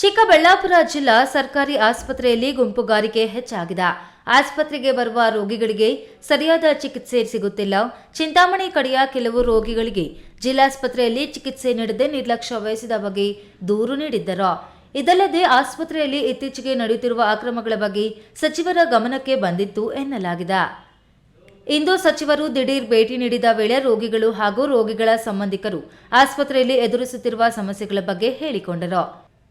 ಚಿಕ್ಕಬಳ್ಳಾಪುರ ಜಿಲ್ಲಾ ಸರ್ಕಾರಿ ಆಸ್ಪತ್ರೆಯಲ್ಲಿ ಗುಂಪುಗಾರಿಕೆ ಹೆಚ್ಚಾಗಿದೆ. ಆಸ್ಪತ್ರೆಗೆ ಬರುವ ರೋಗಿಗಳಿಗೆ ಸರಿಯಾದ ಚಿಕಿತ್ಸೆ ಸಿಗುತ್ತಿಲ್ಲ. ಚಿಂತಾಮಣಿ ಕಡೆಯ ಕೆಲವು ರೋಗಿಗಳಿಗೆ ಜಿಲ್ಲಾಸ್ಪತ್ರೆಯಲ್ಲಿ ಚಿಕಿತ್ಸೆ ನೀಡದೆ ನಿರ್ಲಕ್ಷ್ಯ ವಹಿಸಿದ ಬಗ್ಗೆ ದೂರು ನೀಡಿದ್ದರು. ಇದಲ್ಲದೆ ಆಸ್ಪತ್ರೆಯಲ್ಲಿ ಇತ್ತೀಚೆಗೆ ನಡೆಯುತ್ತಿರುವ ಅಕ್ರಮಗಳ ಬಗ್ಗೆ ಸಚಿವರ ಗಮನಕ್ಕೆ ಬಂದಿತ್ತು ಎನ್ನಲಾಗಿದೆ. ಇಂದು ಸಚಿವರು ದಿಢೀರ್ ಭೇಟಿ ನೀಡಿದ ವೇಳೆ ರೋಗಿಗಳು ಹಾಗೂ ರೋಗಿಗಳ ಸಂಬಂಧಿಕರು ಆಸ್ಪತ್ರೆಯಲ್ಲಿ ಎದುರಿಸುತ್ತಿರುವ ಸಮಸ್ಯೆಗಳ ಬಗ್ಗೆ ಹೇಳಿಕೊಂಡರು.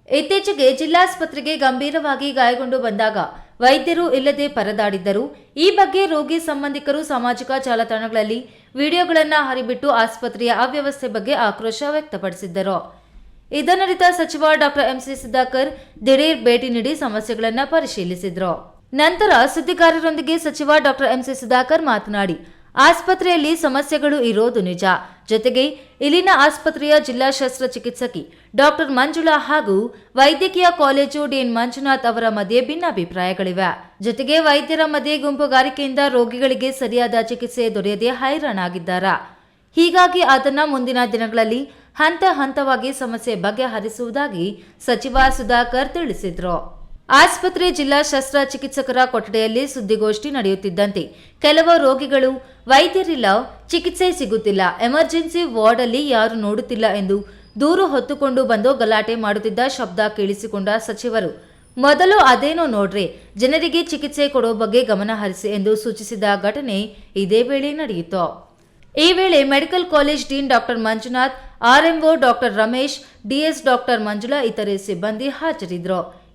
ಇತ್ತೀಚೆಗೆ ಜಿಲ್ಲಾಸ್ಪತ್ರೆಗೆ ಗಂಭೀರವಾಗಿ ಗಾಯಗೊಂಡು ಬಂದಾಗ ವೈದ್ಯರು ಇಲ್ಲದೆ ಪರದಾಡಿದ್ದರು. ಈ ಬಗ್ಗೆ ರೋಗಿ ಸಂಬಂಧಿಕರು ಸಾಮಾಜಿಕ ಜಾಲತಾಣಗಳಲ್ಲಿ ವಿಡಿಯೋಗಳನ್ನು ಹರಿಬಿಟ್ಟು ಆಸ್ಪತ್ರೆಯ ಅವ್ಯವಸ್ಥೆ ಬಗ್ಗೆ ಆಕ್ರೋಶ ವ್ಯಕ್ತಪಡಿಸಿದ್ದರು. ಇದನ್ನರಿತ ಸಚಿವ ಡಾಕ್ಟರ್ ಎಂಸಿ ಸುಧಾಕರ್ ದಿಢೀರ್ ಭೇಟಿ ನೀಡಿ ಸಮಸ್ಯೆಗಳನ್ನು ಪರಿಶೀಲಿಸಿದ್ರು. ನಂತರ ಸುದ್ದಿಗಾರರೊಂದಿಗೆ ಸಚಿವ ಡಾಕ್ಟರ್ ಎಂಸಿ ಸುಧಾಕರ್ ಮಾತನಾಡಿ, ಆಸ್ಪತ್ರೆಯಲ್ಲಿ ಸಮಸ್ಯೆಗಳು ಇರೋದು ನಿಜ. ಜೊತೆಗೆ ಇಲ್ಲಿನ ಆಸ್ಪತ್ರೆಯ ಜಿಲ್ಲಾ ಶಸ್ತ್ರಚಿಕಿತ್ಸಕಿ ಡಾಕ್ಟರ್ ಮಂಜುಳಾ ಹಾಗೂ ವೈದ್ಯಕೀಯ ಕಾಲೇಜು ಡಿಎನ್ ಮಂಜುನಾಥ್ ಅವರ ಮಧ್ಯೆ ಭಿನ್ನಾಭಿಪ್ರಾಯಗಳಿವೆ. ಜೊತೆಗೆ ವೈದ್ಯರ ಮಧ್ಯೆ ಗುಂಪುಗಾರಿಕೆಯಿಂದ ರೋಗಿಗಳಿಗೆ ಸರಿಯಾದ ಚಿಕಿತ್ಸೆ ದೊರೆಯದೆ ಹೈರಾಣಾಗಿದ್ದಾರೆ. ಹೀಗಾಗಿ ಅದನ್ನ ಮುಂದಿನ ದಿನಗಳಲ್ಲಿ ಹಂತ ಹಂತವಾಗಿ ಸಮಸ್ಯೆ ಬಗೆಹರಿಸುವುದಾಗಿ ಸಚಿವ ಸುಧಾಕರ್ ತಿಳಿಸಿದ್ರು. ಆಸ್ಪತ್ರೆ ಜಿಲ್ಲಾ ಶಸ್ತ್ರಚಿಕಿತ್ಸಕರ ಕೊಠಡಿಯಲ್ಲಿ ಸುದ್ದಿಗೋಷ್ಠಿ ನಡೆಯುತ್ತಿದ್ದಂತೆ ಕೆಲವು ರೋಗಿಗಳು, ವೈದ್ಯರಿಲ್ಲ, ಚಿಕಿತ್ಸೆ ಸಿಗುತ್ತಿಲ್ಲ, ಎಮರ್ಜೆನ್ಸಿ ವಾರ್ಡ್ ಅಲ್ಲಿ ಯಾರು ನೋಡುತ್ತಿಲ್ಲ ಎಂದು ದೂರು ಹೊತ್ತುಕೊಂಡು ಬಂದು ಗಲಾಟೆ ಮಾಡುತ್ತಿದ್ದ ಶಬ್ದ ಕೇಳಿಸಿಕೊಂಡ ಸಚಿವರು. ಮೊದಲು ಅದೇನೋ ನೋಡ್ರಿ, ಜನರಿಗೆ ಚಿಕಿತ್ಸೆ ಕೊಡೋ ಬಗ್ಗೆ ಗಮನ ಹರಿಸಿ ಎಂದು ಸೂಚಿಸಿದ ಘಟನೆ ಇದೇ ವೇಳೆ ನಡೆಯಿತು. ಈ ವೇಳೆ medical college dean doctor Manjunath, RMO doctor Ramesh DS doctor Manjula, ಇತರೆ ಸಿಬ್ಬಂದಿ ಹಾಜರಿದ್ದರು.